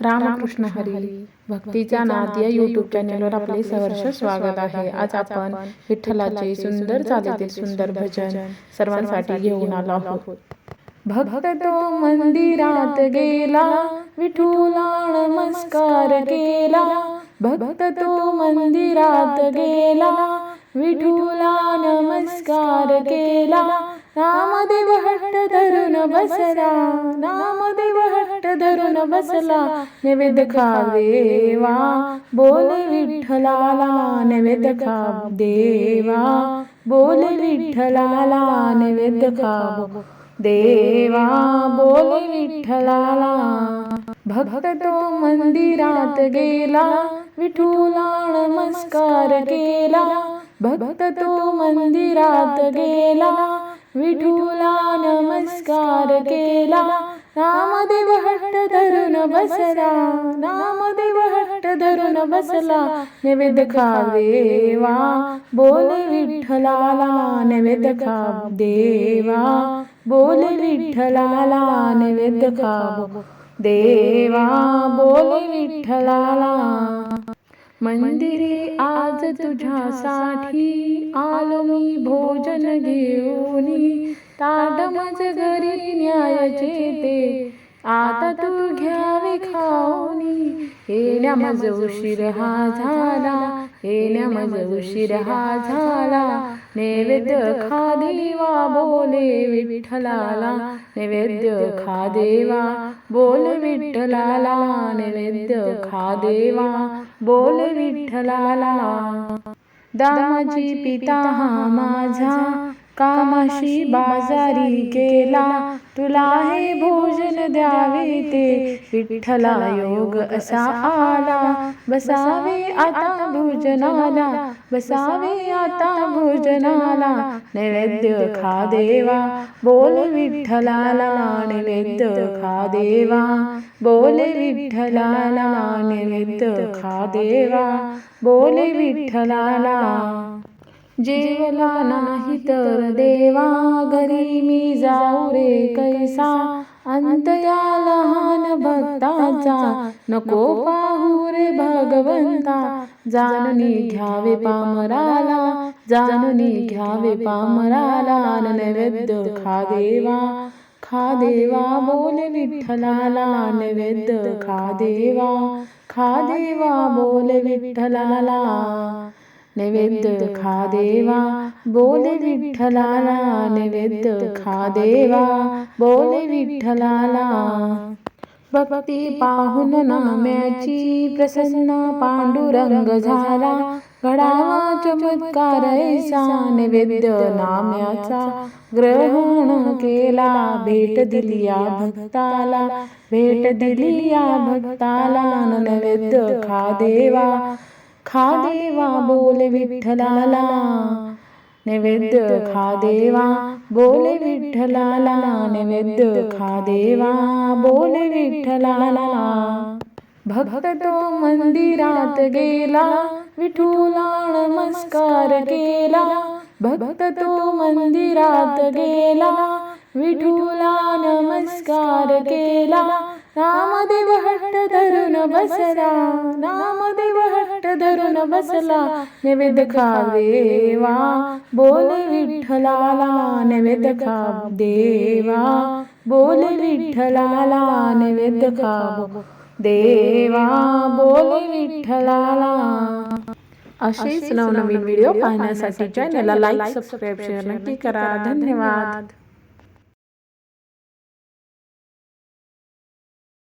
रामकृष्ण हरी. भक्तीचा नाद या युट्यूब चॅनेलवर आपले सहर्ष स्वागत आहे. आज आपण विठ्ठलाचे सुंदर चालीतील सुंदर भजन सर्वांसाठी घेऊन आलो आहोत. भक्त तो मंदिरात गेला विठुला नमस्कार केला. भक्त तो मंदिरात गेला विठुला नमस्कार केला. नामदेव हट्ट धरून बसला नामदेव हट्ट धरून बसला नैवेद्य खा देवा बोल विठ्ठलाला नैवेद्य खा देवा बोल विठ्ठलाला नैवेद्य खा देवा बोल विठ्ठलाला. भक्त तो मंदिरात गेला विठुला नमस्कार केला भक्त तो मंदिरात गेला विठुला नमस्कार केला. नामदेव हट्ट धरून बसला. नामदेव हट्ट धरून बसला. नैवेद्य खा देवा. बोल विठ्ठलाला नैवेद्य खा देवा. बोल विठ्ठलाला नैवेद्य खा देवा. बोल विठ्ठलाला. मंदिरे आज तुझ्यासाठी आलो मी भोजन घेऊनी. ताट मज घरी न्यायचे ते. आता तू येण्या मज उशीर हा झाला. येण्या मज उशीर हा झाला. नैवेद्य खा देवा बोले विठ्ठलाला. नैवेद्य खा देवा बोल विठ्ठलाला. नैवेद्य खा देवा बोल विठ्ठलाला. दामाजी पिता हा माझा. कामाशी बाजारी केला. तुला हे भोजन द्यावे ते. विठ्ठला योग असा आला. बसावे आता भोजनाला. बसावे आता भोजनाला. नैवेद्य खा देवा बोल विठ्ठलाला नैवेद्य खा देवा बोल विठ्ठलाला नैवेद्य खा देवा बोल विठ्ठलाला. जेवला नाही तर देवा घरी मी जाऊ रे कैसा? अंत या लहान भक्ताचा. नको पाहू रे भगवंता. जाणूनी घ्यावे पामराला. जाणूनी घ्यावे पामराला. नैवेद्य खा देवा. खा देवा. बोल विठ्ठलाला. नैवेद्य खा देवा. खा देवा. बोल विठ्ठलाला. नैवेद्य खा देवा बोल विठ्ठलाला नैवेद्य खा देवा बोल विठ्ठलाला. भक्ती पाहून नाम्याची प्रसन्न पांडुरंग झाला. घडावा चमत्कार ऐसा नैवेद्य नाम्याचा ग्रहण केला. भेट दिली या भक्ताला भेट दिली या भक्ताला नैवेद्य खा देवा. खा देवा बोल विठ्ठलाला. नैवेद्य खा देवा बोल विठ्ठलाला. नैवेद्य खा देवा बोल विठ्ठलाला. भक्त तो मंदिरात गेला. विठुला नमस्कार केला. भक्त तो मंदिरात गेला. विठुला नमस्कार केला. नामदेव हट्ट धरून बसला नामदेव हट्ट धरून बसला नैवेद्य खा देवा बोल विठ्ठलाला नैवेद्य खा देवा बोल विठ्ठलाला नैवेद्य खा देवा बोल विठ्ठलाला. असेच नवनवीन व्हिडिओ पाहण्यासाठी चॅनलला लाईक सबस्क्राईब शेअर नक्की करा. धन्यवाद.